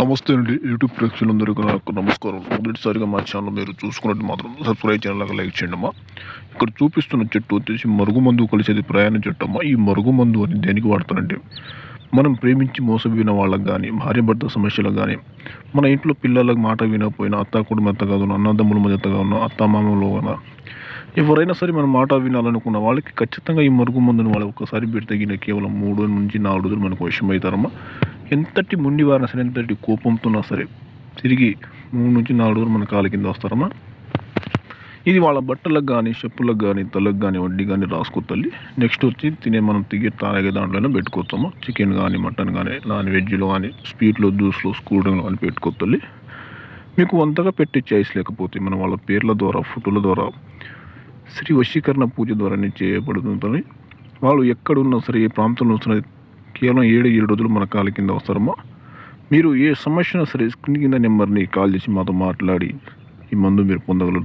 నమస్తే అండి. యూట్యూబ్ ప్రేక్షకులందరికీ నాకు నమస్కారం. మొదటిసారిగా మా ఛానల్ మీరు చూసుకున్నట్టు మాత్రం సబ్స్క్రైబ్ ఛానల్ లైక్ చేయండి అమ్మా ఇక్కడ చూపిస్తున్న చెట్టు వచ్చేసి మరుగుమందు కలిసేది ప్రయాణ చెట్టు అమ్మా. ఈ మరుగుమందు అని దేనికి వాడతారంటే మనం ప్రేమించి మోసపోయిన వాళ్ళకి కానీ భార్య భర్త సమస్యలకు కానీ మన ఇంట్లో పిల్లలకు మాట వినకపోయినా అత్త కుటుంబ మెత్తగా ఉన్న అన్నదమ్ముల మెత్తగా ఉన్న అత్త మామలో ఎవరైనా సరే మనం మాట వినాలనుకున్న వాళ్ళకి ఖచ్చితంగా ఈ మరుగు మందుని వాళ్ళు ఒకసారి పెడితే కేవలం మూడు నుంచి నాలుగు రోజులు మనకు విషయం అవుతారమ్మా ఎంతటి ముండి వారిన సరే ఎంతటి కోపంతో ఉన్నా సరే తిరిగి మూడు నుంచి నాలుగు రోజులు మన కాలు కింద వస్తారమ్మా. ఇది వాళ్ళ బట్టలకు కానీ చెప్పులకు కానీ తలకు కానీ వడ్డీ కానీ రాసుకో తల్లి. నెక్స్ట్ వచ్చి తినే మనం తిగే తాగే దాంట్లోనే పెట్టుకోవచ్చాము చికెన్ కానీ మటన్ కానీ నాన్ వెజ్లో కానీ స్వీట్లో జ్యూస్లో కూల్ డ్రింక్లో కానీ పెట్టుకో తల్లి. మీకు అంతగా పెట్టే చాయిస్ లేకపోతే మనం వాళ్ళ పేర్ల ద్వారా ఫోటోల ద్వారా శ్రీ వశీకరణ పూజ ద్వారానే చేయబడుతుందని వాళ్ళు ఎక్కడున్నా సరే ఏ ప్రాంతంలో సరే కేవలం ఏడు ఏడు రోజులు మన కాల కింద అవసరమా? మీరు ఏ సమస్య అయినా సరే స్క్రీన్ కింద నెంబర్ని కాల్ చేసి మాతో మాట్లాడి ఈ మందు మీరు పొందగలరు